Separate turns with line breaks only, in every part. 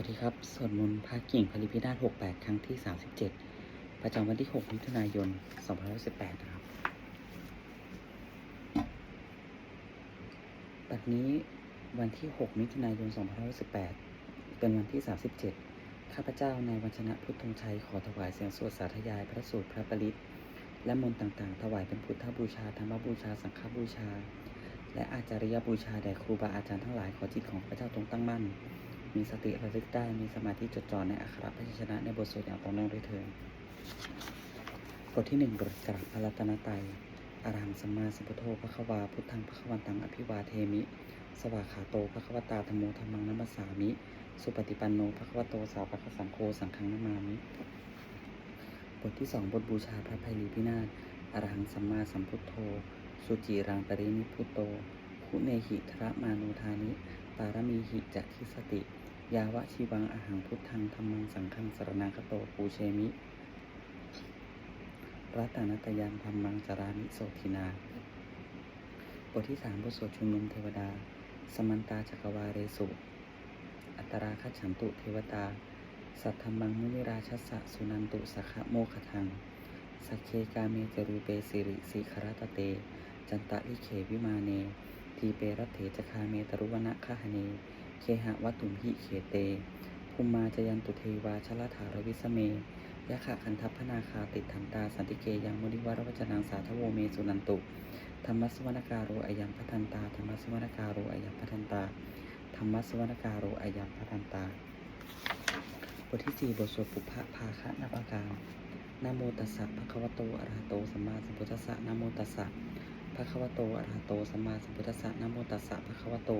วัสดีครับ สวดมนต์พระกิ่งพริพินาศ68 ครั้งที่ 37 ประจำวันที่ 6 มิถุนายน 2518นะครับบัดนี้วันที่ 6 มิถุนายน 2518 เป็นวันที่ 37 ข้าพเจ้านายวัชนะพุทธงชัย ขอถวายเสียงสวดสาธยายพระสูตรพระปริตและมนต์ต่างๆ ถวายเป็นพุทธบูชา ธรรมบูชา สังฆบูชา และอาจาริยบูชาแด่ครูบาอาจารย์ทั้งหลาย ขอจิตของข้าพเจ้าตรงตั้งมั่น มีสติระลึกได้ มีสมาธิจดจ่อในอักขระพยัญชนะในบทสวดอย่างต่อเนื่องด้วยเถิดบทที่หนึ่งบทกราบพระรัตนตรัยอรหังสัมมาสัมพุทโธพระควาพุทธังพระควันตังอภิวาเทมิ สวากขาโตพระควตาธรรมโมธรรมังนัมสสามิ สุปฏิปันโนพระควโตสาวกสังโฆสังฆังนามามิ บทที่สองบทบูชาพระภัยรีพินาศอรหังสัมมาสัมพุทโธ สุจิรังปรินิพุโตคุเนหิทระมานุธานิ ปารมีหิจะทิสติ ยาวะชีวังอาหังพุทธังธรรมังสังฆังสรนังคโตปูเชมิรัตนัตยังธรรมังจารานิโสทินา บทที่สามบทสวดชุมนุมเทวดา สมันตาจักรวาเรสุ อัตราคัจฉันตุเทวตา สัทธรรมังมุนิราชสะสุนันตุสัขะโมคทัง สัคเคกาเมจรูเปสิริสิครตเต จันตะลิเขวิมาเน ทีเปรัตเถจคาเมตรุวนะคหเน เคหะวัตุมหิเขเต ภูมิมาจยันตุเทวาชลถารวิสเมยะขะคันทัพพนาคาติดถันตาสันติเกยังมุนิวรวจนังสาทโวเมสุนันตุธรรมสวนาการโรอายัมพัทันตาธรรมสวนาการโรอายัมพัทันตาธรรมสวนาการโรอายัมพัทันตา บทที่สี่บทสวดปุพพะภาคะนาปการนะโมตัสสะภะคะวะโตอะระหะโตสัมมาสัมพุทธัสสะนะโมตัสสะภะคะวะโตอะระหะโตสัมมาสัมพุทธัสสะนะโมตัสสะภะคะวะโต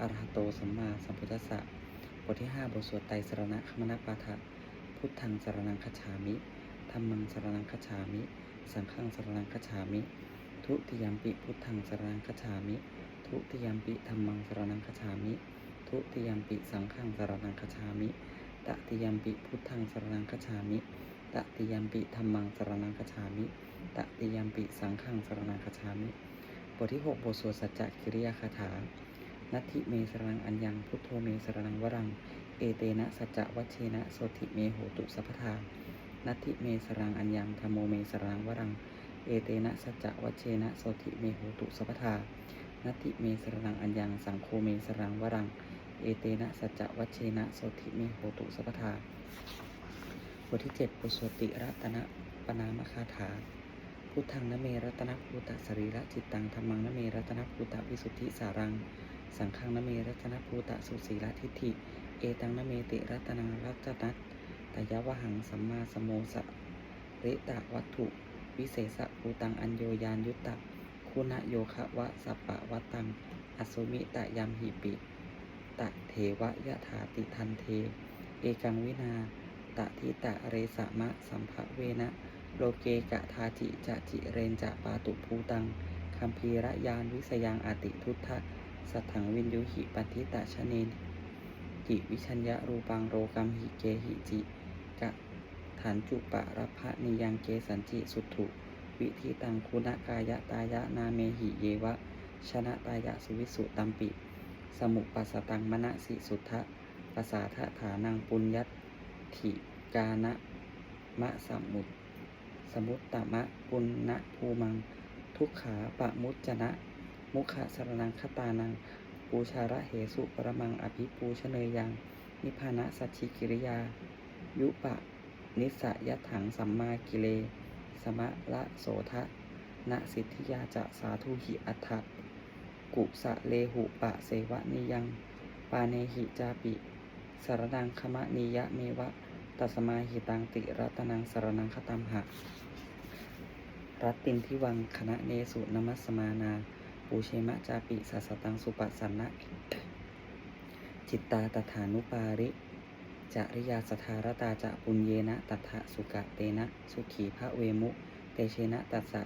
อรหะโตสัมมาสัมพุทธัสสะบทที่ห้าบทสวดไตรสรณะคมนาปาฐะพุทธังสรนังคฉามิธัมมังสรนังคฉามิ สังฆังสรนังคฉามิ ทุติยมปิพุทธังสรนังคฉามิ ทุติยมปิธัมมังสรนังคฉามิ ทุติยมปิสังฆังสรนังคฉามิตติยมปิพุทธังสรนังคฉามิตติยมปิธัมมังสรนังคฉามิตติยมปิสังฆังสรนังคฉามิ บทที่หกบทสวดสัจจะกิริยาคาถา นัตถิเมสรังอัญญังพุทโธเมสรังวรัง เอเตนะสัจจวัชเชนะโสติเมโหตุสัพพทานัตถิเมสรังอัญญังธรรมโมเมสรังวรัง เอเตนะสัจจวัชเชนะโสติเมโหตุสัพพทานัตถิเมสรังอัญญังสังโฆเมสรังวรัง เอเตนะสัจจวัชเชนะโสติเมโหตุสัพพทาบทที่เจ็ดบทสติรัตนะปนามคาถาพุทธังนเมรัตนภูตสรีระจิตตังธรรมังนเมรัตนภูตวิสุทธิสารัง สังฆังนเมรัตนภูตะสุสีระทิฏฐิ เอตังนเมติรัตนังรัตนัตตยวหังสัมมาสมโมสะเรตะวัตถุ วิเศษภูตังอัญโยยานยุตตะคุณโยคะวะสัปปะวัตตัง อสุมิตะยามหิปิตะเทวะยะถาติทันเท เอกังวินาตะทิตะเรสะมะสัมภเวนะโลเกกะทาจิจะจิเรนจะปาตุภูตังคัมภีระยานวิสยังอติทุทธะ สัทถังวินยุหิปันทิตะชะเนนจิวิชัญญะรูปังโรกัมหิเกหิจิกะฐานจุปะรพะนิยังเกสันจิสุถุ วิธีตังคุณกายะตายะนาเมหิเยวะ ชนะตายะสุวิสุตัมปิ สมุปัสตังมณสิสุทธะปสาทฐานังปุญญัตถิกานะมะสมุตสมุตตมะปุณณภูมัง ทุกขาปะมุจจนะ มุขะสรนังคตานัง ปูชาระเหสุปรมังอภิปูชเนยยัง นิพานะสัจฉิกิริยา ยุปะ นิสยถังสัมมากิเล สมะละโสทะนะสิทธิยาจะสาธุหิอัฏฐกุสะเลหุปะเสวะนิยัง ปาเนหิจาปิสารนังคมะนิยะเมวะตัสมาหิตังติรัตนังสารนังคตัมหะ รัตตินทิวังคณะเนสุนมัสมานา ปูเชมะจาปิสัสตังสุปัสสนะจิตตาตถานุปาริจริยาสธารตาจะปุญเยนะตัทะสุกะเตนะ สุขีพระเวมุ เตเชนะตัสสะ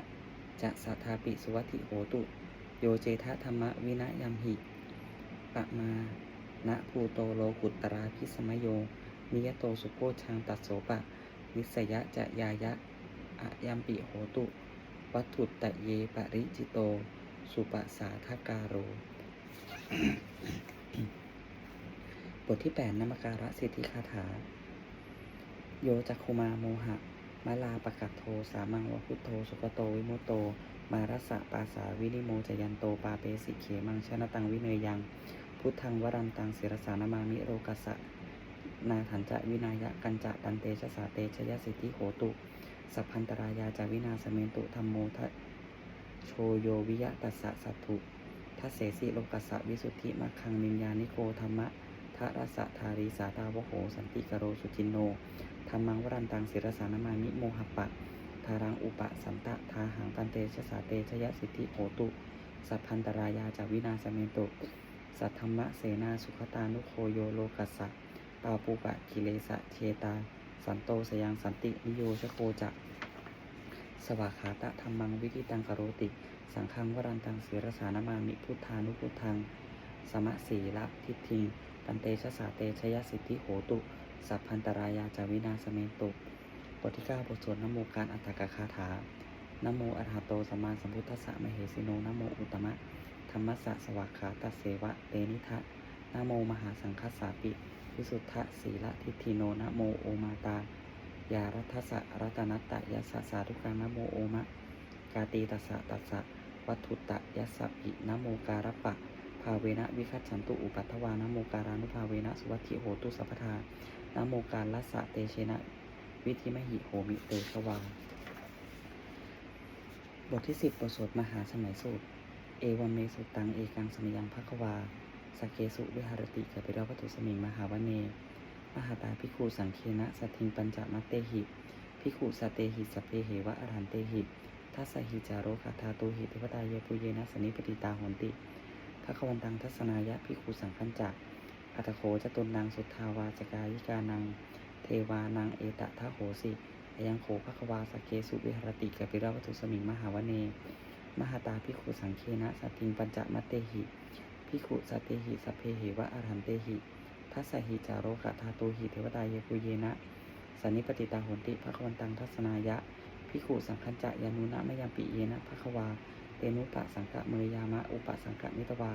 จะสัทาปิสุวัติโหตุ โยเจทะธรรมวินะยัมหิปะมานะภูโตโลกุตราพิสมโย นิยโตสุโพชังตัสโสปะนิสยะจะยายะอะยัมปิโหตุ วัตถุตะเยปริจิโต สุปสาทการโร บทที่ 8นามการะสิทธิคาถา โยจักคุมาโมหะมาลาปะกัตโท สามังวพุทโธ สุกโต วิโมโต มารัสสะปาสาวินิโมจยันโต ปาเปสิเขมังชนะตังวิเนยยัง พุทธังวรันตังศิรสานามามิโรกัสสะ นาถันจะวินายะกันจะตันเตชะสาเตชยสิทธิโหตุ สัพพันตรายาจาวินาสเมนตุธรรมโมท โชโยวิยะตัสสะสัตถุทัสเสสิโลกัสสะวิสุทธิมัคคังนิมยานิโกธรรมะทะรัสะทารีสาตาวโห สันติกโรสุจินโนธรรมังวรันตังศิรสานามามิโมหปะทารังอุปสันตะทาหังปันเตชะสาเตชยสิทธิโหตุ สัพพันตรายาจาวินาสเมนตุสัทธรรมะเสนาสุขตานุโคโยโลกัสสะปาปูปะกิเลสะเชตา สันโตสยังสันตินิโยชโคจะ สวากขาตะธรรมังวิธิตังกโรติ สังฆังวรันตังศีรสานามามิพุทธานุพุทธัง สมะสีละทิฏฐิงปันเตชะสาเตชยสิทธิโหตุ สัพพันตรายาจาวินาสเมตุ บทที่9บทสวดนโมการอัตตกคาถานโมอรหะโตสมมาสัมพุทธัสสะมเหสิโนนโมอุตมะธรรมสะสวากขาตเสวะเตนิทะนโมมหาสังคสาปิวิสุทธะสีละทิฏฐิโนนโมโอมาตา ยารัทสะรัตนัตตะยัสสะสาธุกังนโมโอมะ กาตีตัสสะตัสสะวัตถุตะยัสสะปินโมการปะ ภาเวนะวิคัตฉันตุอุปัฏฐวานโมการานุภาเวนะสุวัติโหตุสัพพทานโมการลัสสะเตเชนะ วิธิมหิโหมิเตชวาบทที่สิบบทสวดมหาสมัยสูตร เอวัมเมสุตัง เอกังสมยังภควาสเกสุวิหารติกปิรวัตถุสมิงมหาวเน มหาตาภิกขุสังเคนะสัทิงปัญจมัตเตหิภิกขุสตเตหิสพเพเหวะอรหันเตหิทัสหิจาโรคาทาตุหิเทวตาเยปุเยนะสนิปติตาหนติภควันตังทัศนายะภิกขุสังคัญจักอัตโขจตุนนางสุทธาวาจกายิกานัง เทวานังเอตทะโหสิอยังโขภควาสเกสุวิหรติกปิรวัตุสมิงมหาวเน มหาตาภิกขุสังเคนะสัทิงปัญจมัตเตหิภิกขุสตเตหิสพเพเหวะอรหันเตหิ ทัสหิจาโรกะทาตุหิเทวตาเยปุเยนะสันนิปติตาโหนติภควันตังทัศนายะพิขุสังคัญจะยานุนะมยามปิเยนะภควาเตนุปะสังกะเมยามะอุปะสังกะมิตวา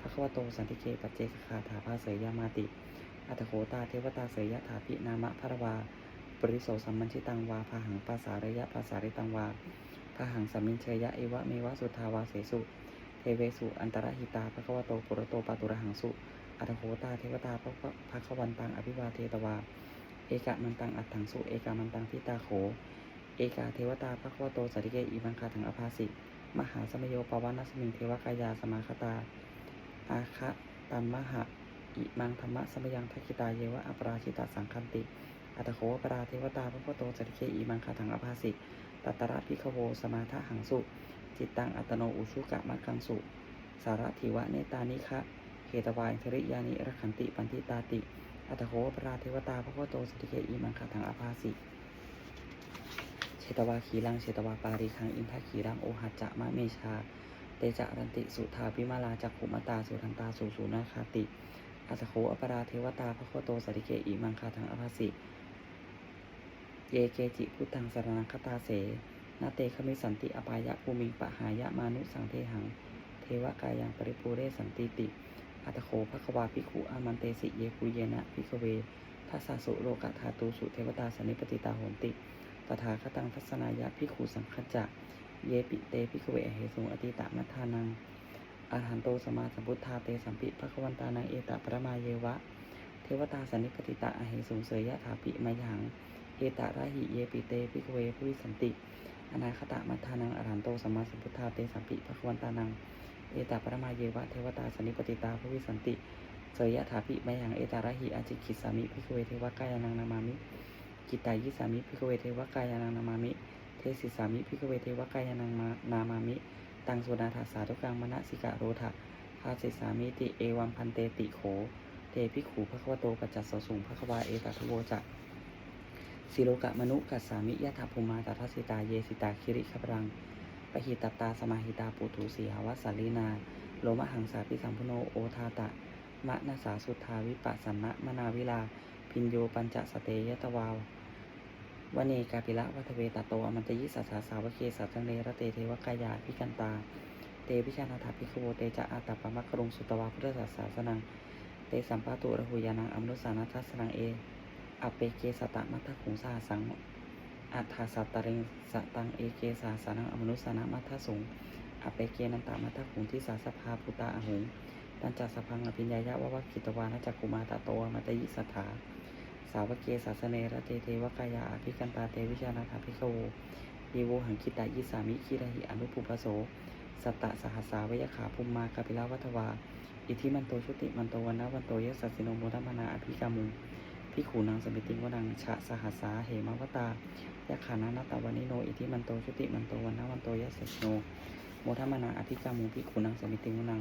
ภควโตสันติเกปัจเจกคาถาภาเสยยามาติ อัตโขตาเทวตาเสยยะถาปินามะภระวาปริโสสัมมัญชิตังวาพาหังปาสาระยะปาสาริตังวาพาหังสัมมินเชยะเอวะเมวะสุทาวาเสสุ เทเวสุอันตรหิตาภควโตปุรโตปาตุระหังสุ อัตโหตาเทวตาพระพระขวันตังอภิวาเทตวา เอกะมันตังอัตถังสุเอกามันตังทิตาโข เอกาเทวตาพระขวโตสติเกอีมังคาถังอภาสิ มหาสมโยปวานัสมิงเทวกายาสมาคตา อาคะตัมมหะอิมังธรรมะสมยังทักิตาเยวะอปราชิตาสังคันติ อัตโขปราเทวตาพระขวโตสติเกอีมังคาถังอภาสิตัตตระพิขโวสมาทะหังสุ จิตตังอัตโนอุชุกะมักกังสุ สารถิวะเนตานิคะ เหตวายทริยานิรขันติปันติตาติ อัตโขปราเทวตาพระโตสติเกอีมังคาทังอาภาสิเชตวาขีรังเชตวาปาริคังอินทขีรังโอหัจจะมะเมชา เตจะรันติสุธาพิมาลาจักขุมตาสุทันตาสุสุนาคาติ อัตโขอปราเทวตาพระโตสติเกอีมังคาทังอาภาสิ เยเกจิพุทธังสรนังคตาเสนาเตขมิสันติอปายะภูมิงปะหายะมานุสังเทหัง เทวกายังปริปูเรสันติติ อัตโขภควาภิกขุอามันเตสิเยปุเยนะภิกเวทัสสะสุโลกะธาตุสุเทวตาสนิปติตาโหนติ ตถาคตังทัศนายะภิกขุสังคจะเยปิเตภิกเวอเหสุงอติตามัทานังอาหันโตสมาสัมพุทธาเตสัมปิภควันตานังเอตปรมาเยวะ เทวตาสนิปติตาอเหสุงเสยยะถาปิมายังเอตระหิเยปิเตภิกเวผู้วิสันติ อนาคตมัทานังอรหันโตสมมาสัมพุทธาเตสัมปิภควันตานัง เอตาปรมาเยวะเทวตาสนิปติตาภวิสันติเสยยะถาปิมายังเอตาระหิอาจิคิสามิพิกเวเทวกายานังนามามิกิตายิสามิพิกเวเทวกายานังนามามิ เทสิสามิพิกเวเทวกายานังนามามิ ตังสุนาถาสาธุกังมณสิกะโรทะภาสิสามิติเอวัมพันเตติโขเตพิขูภควโตปัจจัสสสุงภควาเอตัทโวจะสิโลกะมนุกัสสามิยะถาภูมาตทัสสิตาเยสิตาคิริขปรัง ปหิตตาสมาหิตาปุถุสีหาวัสลีนา โลมหังสาปิสัมพุโนโอทาตะ มะนาสาสุทธาวิปัสสนะมนาวิลา พินโยปัญจสเตยตวาววเนกาปิละวัทเวตโตอมันตยิสัสสาสาวเคสัตเนระเตเทวกายาพิกันตา เตวิชานาถาภิกขโวเตจะอาตาปมัครุงสุตวาพุทธศาสนาสนัง เตสัมปาตุระหุยานังอมนุสานัทสสนังเออเปเกสตะมัทขุงสาสัง อัฏฐาสัตตะเรงสตังเอเกสาสานังอมนุสานะมัทธสงอเปเกนันตามัทธขุงที่สาสภาพุตาอหุงตันจัสพังอภิญญายะวะวะกิตวานะจักกุมาตะโตมัตยิสัทธาสาวกเกศาสเนระเตเทวกายาอภิกันตาเตวิชานาถาภิโวยีโวหังคิตายิสามิคิระหิอนุปุปโสสัตตะสหัสาวยขาภูมมากาปิลาวัทวา อิทิมันโตชุติมันโตวันนะวันโตยสัสสิโนโมทัมนาอภิกามุ พิขูนางสมิติงวนังชะสหัสสาเหมวตายะขานานาตาวันิโนอิทิมันโตชุติมันโตวันนวันโตยสัสโนโมทัมนาอภิกามุพิขูนางสมิติงวนัง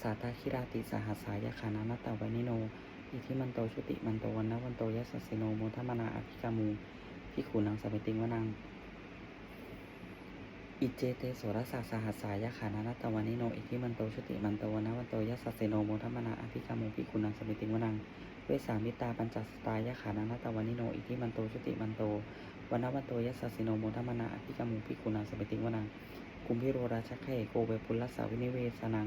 สาตาคิราติสหัสสายะขานานาตาวันิโนอิทิมันโตชุติมันโตวันนวันโตยสัสสโนโมทัมนาอภิกามุพิขูนางสมิติงวนังอิเจเตโสรสาสหัสสายะขานานาตวานิโนอิทิมันโตชุติมันโตวันนวันโตยัสสเสโนโมทัมนาอภิกามุปิคุนังสมิติงวนัง เวสามิตาปัญจสตายะขานานาตวานิโนอิทิมันโตชุติมันโตวันนวันโตยัสสเสโนโมทัมมนาอภิกามุปิคุนังสมิติงวนังกุมพิโรราชะไขโกเวปุลลสาวินิเวสนัง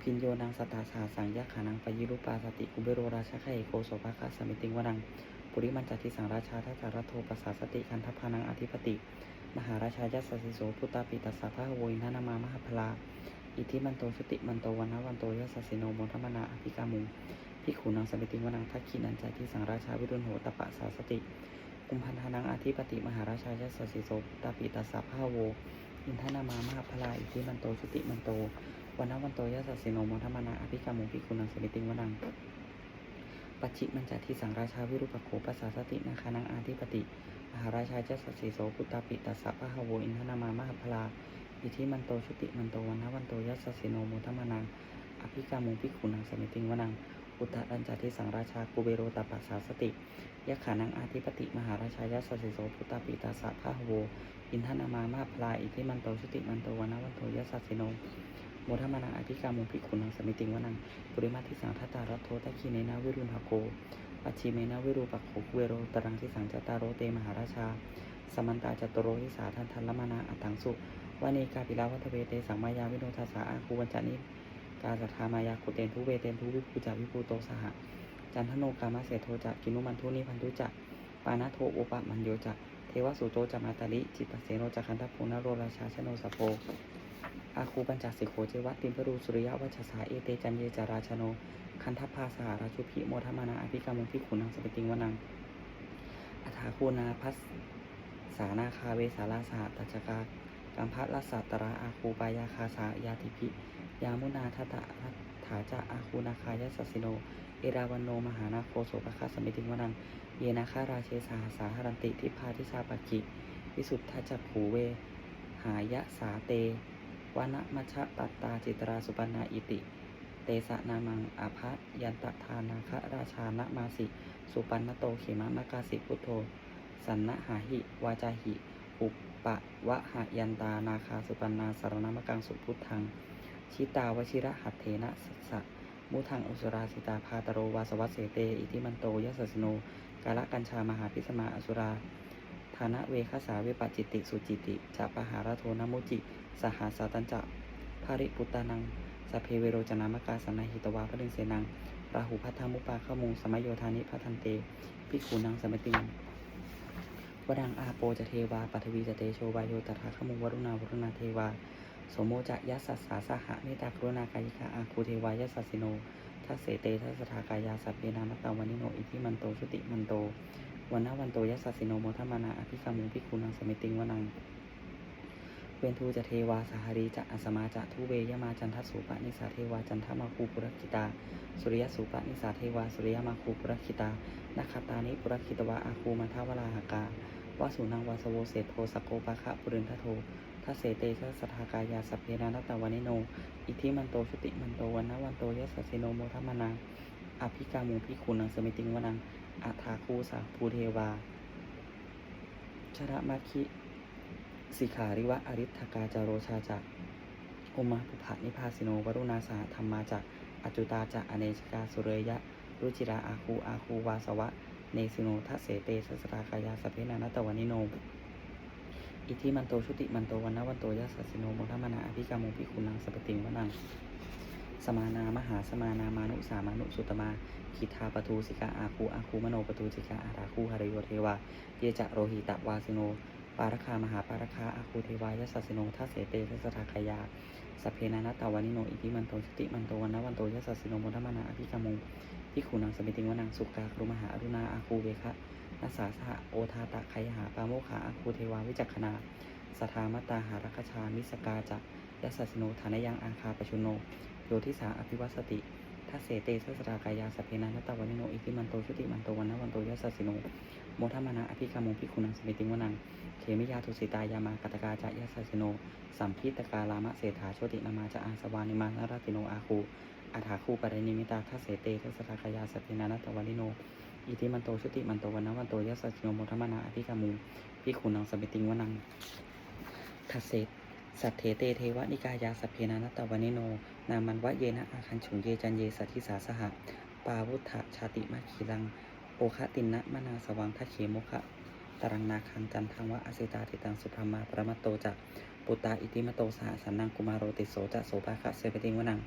พินโยนังสตาสาสังยะขานังปยิรุปาสติกุเบโรราชะไขโกโสภาคสมิติงวนังปุริมันจติสังราชาทัตารโทปัสสาสติคันทพานังอธิปติ มหาราชายัสสิโสพุตตาปิตัสสะพะโวินทนามามหพลาอิทิมันโตชุติมันโตวันนวันโตยัสสิโนโมทัมนาอภิกามุ พิขูนังสมิติวนังทักขินันจติสังราชาวิรุณโหตปะสาสติ กุมพันธานังอธิปติมหาราชายสสิโสตาปิตัสสะพะโว อินทนามามหาพลาอิทิมันโตชุติมันโตวันนวันโตยัสสสิโนมทัมมนาอภิกามุพิขูนังสมิติวนังปัจฉิมันจะที่สังราชาวิรุปโขปัสสาสตินาคานังอาธิปติ มหาราชาเจสสีโสปุตตาปิตัสสะพะหโวอินทนามามหาพลา อิทิมันโตชุติมันโตวันนวันโตยัสสสิโนมทัมมานังอภิกามุพิขุนังสมิติวนัง อุตตรัญจาทิสังราชากุเบโรตปัสสาสติยะขานังอาธิปติมหาราชายัสสิโสปุตตาปิตัสะพะหโว อินทนามามาพลายอิทิมันโตชุติมันโตวันะวันโตยัสสสิโนโมทมานังอภิกามุงพิขุนังสมิติงวนังปุริมาทิสังทัตตารัตโทตะคีเนนาวิรุณหโกปัจฉิเมนะวิรูปักโขกุเวโรตรังทิสังจตารโรเตมหาราชา สมันตาจตโรหิสาทันทันละมานาอัตตังสุวาเนกาปิลาวัตเวเตสังมายาวิโนทาสาอาคูวันจานิ กาสัทธามายาคุเตนทุเวเตนทุวิภูจาวิภูโตสหะจันทโนกามาเสโทจะกินุมันทุนิพันธุจะปานาโทอุปะมันโยจะเทวสุโตจะมาตาลิจิตตเสโนจะคันทภูนโรราชาชโนสโปอาคูปัญจสิโขเจวะติมพรูสุริยวัชสาเอเตจันเยจาราชโน คันทพาสหราชุพิโมทมานาอภิกามุพิขุนังสปติงวนังอัฐาคูนาพัสสานาคาเวสาลาสหตัจจกากัมพัทลสัตตราอาคูปายาคาสายาติพิ ยามุนาทัตะถาจะอาคูนาคายสัสสิโน เอราวันโน มหานาโคโสภคาสมิติวนัง เยนาคาราเชสาสาหรันติทิพาทิชาปัจจิวิสุทธจักขูเว หายะสาเตวนะมัชะปัตตาจิตราสุปนาอิติ เตสะนามังอาภะยันตทานาคะราชานะมาสิ สุปันนโตเขมะมากาสิพุทโธ สันนะหาหิ วาจาหิ อุปปะวะหะยันตานาคาสุปันนาสารนามกังสุพุทธัง ชิตาวชิระหัตเถนะสัสะมุทังอุสราสิตาพาตโรวาสวัสเสเต อิทิมันโตยสสสโนกาลกัญชามหาพิสมาอสุราธานะเวคสาเวปจิติสุจิติจะปหารโทนมุจิ สหาสาตัญจะภาริปุตตานังสเพเวโรจนามกาสนาหิตวาพระเดนเสนังราหูพัทธมุปาขมุงสมัยโยธานิพัทันเตพิขุนังสมติงวดังอาโปจะเทวาปัทวีจะเตโชวายโยตถาขมุงวรุณาวรุณาเทวา สมโมจะยัสสสาสหะเมตตากรุณากายิกาอาคูเทวายัสสสิโนทัสเสเตทัสสทากายาสัพเพนามตตาวันิโนอิทิมันโตชุติมันโตวันนาวันโตยัสสสิโนโมทัมานาอภิกามุงพิกขุนังสมิติงวนังเวนทูจะเทวาสหรีจะอสมาจะทุเวยมาจันทสุปะนิสาเทวาจันทมาคูปุรคิตา สุริยสุปะนิสาเทวาสุริยมาคูปุรคิตานาคตานิปุรคิตวาอาคูมันทาวราหากาวาสุนังวาสโวเศโทสโกปะคะปุรินทโท ทัสเสเตชะสทากายาสัพเพนานัตวานิโน อิทิมันโตชุติมันโตวันนะวันโตยัสสสิโนโมทัมมานาอภิกามุพิคุนังสมิติงวนังอัฏฐาคูสาภูเทวา ชระมัคคิ สิขาริวะอริ t ทกาจาโรชาจักอุมาภุภะนิพาสิโนวรุณาสาธรรมาจักอจุตาจักอเนชกาสุเรยะ รุจิราอาคูอาคูวาสวะ เนสิโนทัสเสเตสัสรากายาสัพเพนานัตตวานิโน อิทิมันโตชุติมันโตวันนะวันโตยัสสสิโนโมทมานาอภิกามุพิคุนังสปติงวนังสมานามหาสมานามานุสามานุสุตมาคิทาปทูสิกาอาคูอาคูมโนปทูสิกาอาราคูหริโยเทวาเยจะโรหิตะวาสิโน ปารคามหาปารคาอาคูเทวายสัสโนทัสเสเตทัสสทาคายาสเพนานตาวานิโนอิทิมันโตสติมันโตวันนวันโตยัสสสิโนโมทมนาอภิกามุพิขุนังสมิติงวนังสุกาครุมหาอรุณาอาคูเวคะ นัสาสหะโอทาตะไคหาปาโมขาอาคูเทวาวิจักขณาสทามตตาหารัคชามิสกาจะยัสสสิโนฐานยังอาคาปชุโนโยทิสาอภิวัสติทัเสเตทัสสทากายาสเพนานัตตาวานิโนอิทิมันโตสติมันโตวันนวันโตยัสสสิโนโมทมนาอภิกามุพิขุนังสมิติวนังเขมิยาทุสิตายามากตกาจะยัสสสิโนสัมพิตกาลามะเศรษฐาโชตินามาจะอาสวานิมานราติโนอาคูอาถาคูปรินิมิตาทัเสเตทัสสทากายาสเพนานัตตวานิโน อิทิมันโตชุติมันโตวันนวันโตยัสสสิโนโมทมนาอภิกามุพิขุนังสมิติงวนังทัสเสสัทเถเตเทวนิกายาสพเพนานัตตวานิโน นามันวะเยนะอาคันฉุงเยจันเยสัทิสาสหะ ปาวุฒะชาติมาคีลัง โอคะตินนะมนาสวังทะเขโมคะตรังนาคังจันทังวะอสิตาติตังสุพรมาปรมัตโตจะปุตตาอิติมโตสหสันนังกุมารโรติโสจะโสภาคะเสวติงวนัง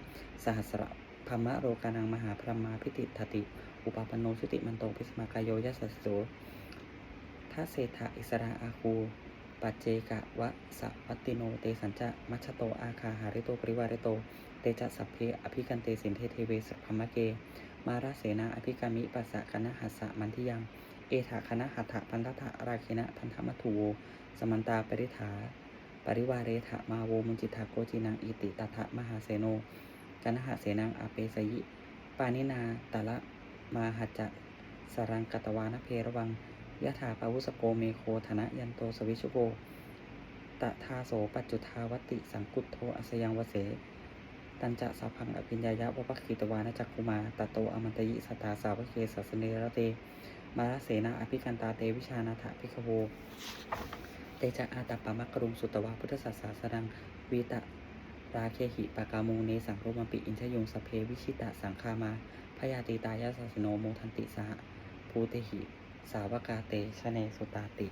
สหัสระพมะโรกานังมหาพรมาพิติทติ อุปาปนโนชุติมันโตพิสมากายโยยัสสสิโสทัเศธะอิสราอาคูปัจเจกะวะสวัตติโนเตสัญจะมัชโตอาคาหาริโตปริวาริโต เตจะสัพเพอภิกันเตสินเทเทเวสพมะเก มาราเสนาอภิกามิปัสสะคณะหัสสะมันทิยัง เอถาคณะหัตถะพันธะราเคนะพันธมัตถุโวสมันตาปริถา ปริวาเรถะมาโวมุจิตาโกจินังอิติตถะมหาเสโนกนหะเสนังอาเปสยิ ปานินาตะละ มาหัจจะสรังกตวานเพระวังยะถาปาวุสโกเมโคธนะยันโตสวิชุโกตะทาโสปัจจุทาวติสังกุตโทอสยังวเส ตันจะสัพพังอภิญญายะวะปัคคิตวานะจักคุมาตะโตอมันตยิสตาสาวะเคสัสเนระเต มาราเสนาอภิกันตาเตวิชานาถะพิคโวเตจะอาตปปมักรุงสุตวาพุทธศาสสดังวีตะราเคหิปากามูเนสังโรมปิอินชยงสเพวิชิตะสังคามา พยาติตายาสสโนโมทันติสหภูเตหิ สาวกาเตชะเนสุตาติ